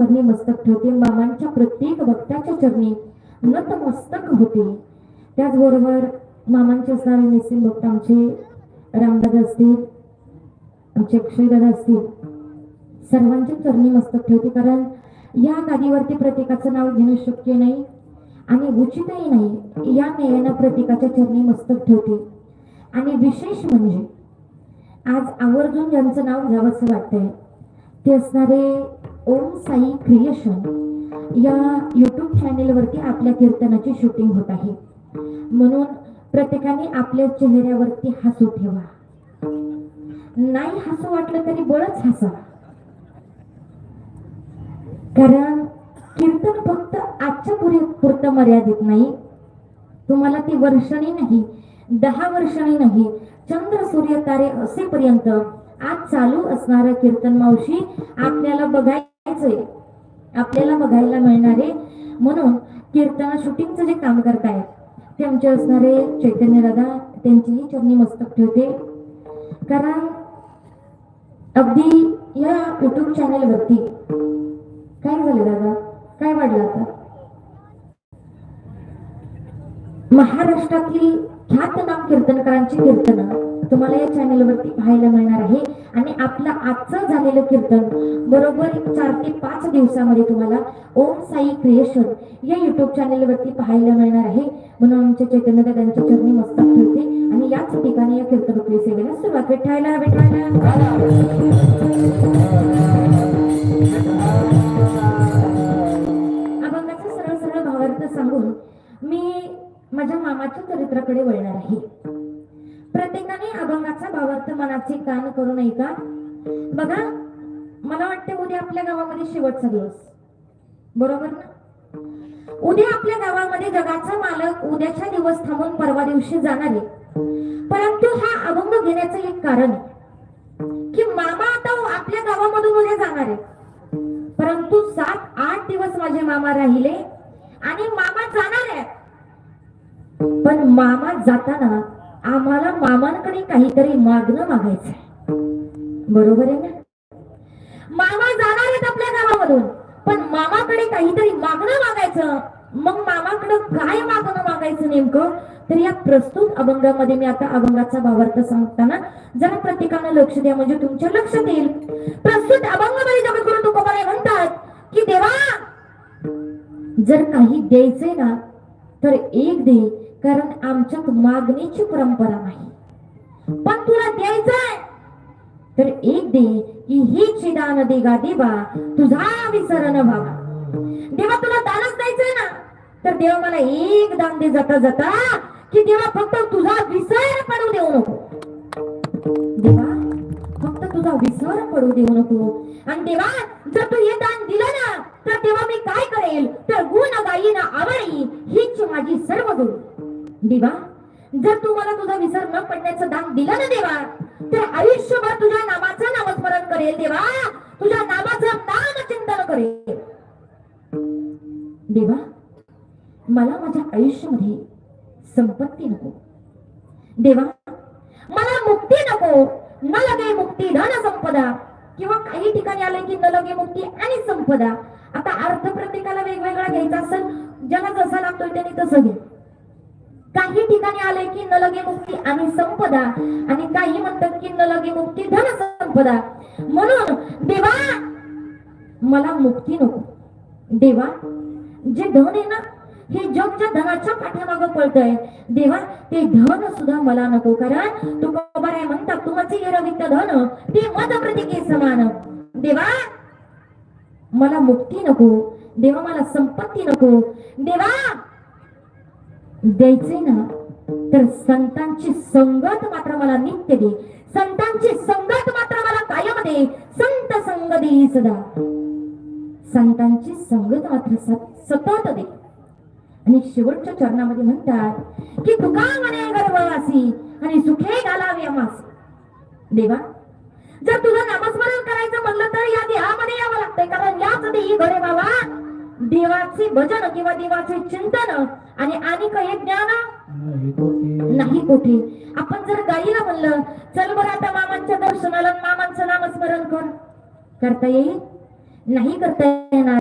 चरणी मस्तक ठेवते. मामांच्या प्रत्येक भक्ताच्या चरणी नतमस्तक होते. त्याचबरोबर मामांचे असणारे निसिम भक्त आमचे रामदादा असतील आमचे अक्षयदादा असतील सर्वांच्या चरणी मस्तक ठेवते. कारण या गादीवरती प्रत्येकाचं नाव घेणं शक्य नाही आणि उचितही नाही. या नयना प्रत्येकाच्या चरणी मस्तक ठेवते. आणि विशेष म्हणजे आज आवर्जून ज्यांचं नाव घ्यावंसं वाटतंय ते असणारे ओम साई क्रिएशन या युट्यूब चॅनेलवरती आपल्या कीर्तनाची शूटिंग होत आहे. म्हणून प्रत्येकाने आपल्या चेहऱ्यावरती हसू ठेवा. नाही हसू वाटलं तरी बळच हसा. कारण कीर्तन फक्त आजच्या पुरे पुरतं मर्यादित नाही. तुम्हाला ती वर्षणी नाही दहा वर्षणी नाही चंद्र सूर्य तारे असेपर्यंत आज चालू असणारं कीर्तन मावशी आपल्याला बघायला आपल्याला बघायला मिळणारे म्हणून कीर्तन शूटिंगचं जे काम करतायत ते आमचे असणारे चैतन्य दादा त्यांचीही चरणी मस्तक ठेवते. कारण अगदी या युट्यूब चॅनलवरती काय झालं दादा? काय वाढलं आता? महाराष्ट्रातील ख्यात नाम कीर्तनकारांची कीर्तन तुम्हाला या चॅनलवरती पाहायला मिळणार आहे. आणि आपलं आजचं झालेलं कीर्तन बरोबर चार ते पाच दिवसामध्ये तुम्हाला ओम साई क्रिएशन या युट्यूब चॅनेलवरती पाहायला मिळणार आहे. म्हणून आमच्या चैतन्य दादांच्या चरणी मस्तक ठेवते आणि याच ठिकाणी या कीर्तन सेवेला सुरुवात विठायला विठायला प्रत्येकाने अभंगाचा भावार्थ मनाचे कान करू नये का? बघा मला वाटते उद्या आपल्या गावामध्ये शेवटचा दिवस. बरोबर ना? उद्या आपल्या गावामध्ये जगाचा मालक उद्याच्या दिवस थांबून परवा दिवशी जाणार आहे. परंतु हा अभंग घेण्याचं एक कारण की मामा आता आपल्या गावामधून उद्या जाणार आहे. परंतु सात आठ दिवस माझे मामा राहिले आणि मामा जाणार आहे. पण मामा जाताना आम्हाला मामांकडे काहीतरी मागणं मागायचं बरोबर आहे ना? मामा जाणार आहेत आपल्या गावामधून पण मामाकडे काहीतरी मागणं मागायचं. मग मामाकडे काय मागणं मागायचं नेमकं? तर या प्रस्तुत अभंगामध्ये मी आता अभंगाचा भावार्थ सांगताना जरा प्रत्येकानं लक्ष द्या म्हणजे तुमच्या लक्षात येईल. प्रस्तुत अभंगामध्ये जगद्गुरु तुकोबाराय म्हणतात की देवा जर काही द्यायचंय ना तर एक दे कारण आमच्यात मागणीची परंपरा नाही. पण तुला द्यायचंय तर एक दे की ही चिदान देगा देवा तुझा विसरण व्हावा. देवा तुला दानच द्यायचंय ना? तर देवा मला एक दान दे जाता जाता की देवा फक्त तुझा विसर पडू देऊ नको. देवा फक्त तुझा विसर पडू देऊ नको. आणि देवा जर तू हे दान दिलं ना तर तेव्हा मी काय करेल? तर गुण गायीन आवडी हीच माझी सर्व गुण देवा जर तू मला तुझा विसर न पडण्याचं दान दिलं ना देवा तर आयुष्यभर तुझ्या नामाचं नामस्मरण करेल देवा. तुझ्या नामाचं नाम चिंतन करेल. देवा मला माझ्या आयुष्यामध्ये संपत्ती नको. देवा मला मुक्ती नको. न लगे मुक्ती धन संपदा. किंवा काही ठिकाणी आलंय की न लगे मुक्ती आणि संपदा. आता अर्थ प्रत्येकाला वेगवेगळा घ्यायचा असेल ज्याला जसा लागतोय त्याने तसं घे. काही ठिकाणी आलंय की न लगे मुक्ती आणि संपदा. आणि काही म्हणतात की न लगे मुक्ती धन संपदा. म्हणून देवा मला मुक्ती नको. देवा जे धन आहे ना हे जग ज्या धनाच्या पाठीमागं पळतय देवा ते धन सुद्धा मला नको. कारण तू आहे म्हणतात तुमचे रवित धन ते मत प्रतिके समान. देवा मला मुक्ती नको. देवा मला संपत्ती नको. देवा द्यायचे ना तर संतांची संगत मात्र मला नित्य दे. संतांची संगत मात्र मला कायम दे. संत संग दे सदा. संतांची संगत मात्र सतत दे. आणि शेवटच्या चरणामध्ये म्हणतात की तुका म्हणे गर्भवासी आणि सुखे घालावे आमास देवा जर तुझं नामस्मरण करायचं म्हणलं तर या देहामध्ये यावं लागतंय कारण याच देही घडे बाबा. देवाचे भजन किंवा देवाचे चिंतन आणि आणि काही ज्ञान नाही कुठे. आपण जर गाईला म्हणलं चल बरं आता मामांच्या दर्शनाला मामांचं नामस्मरण कर. करता येईल? नाही करता येणार.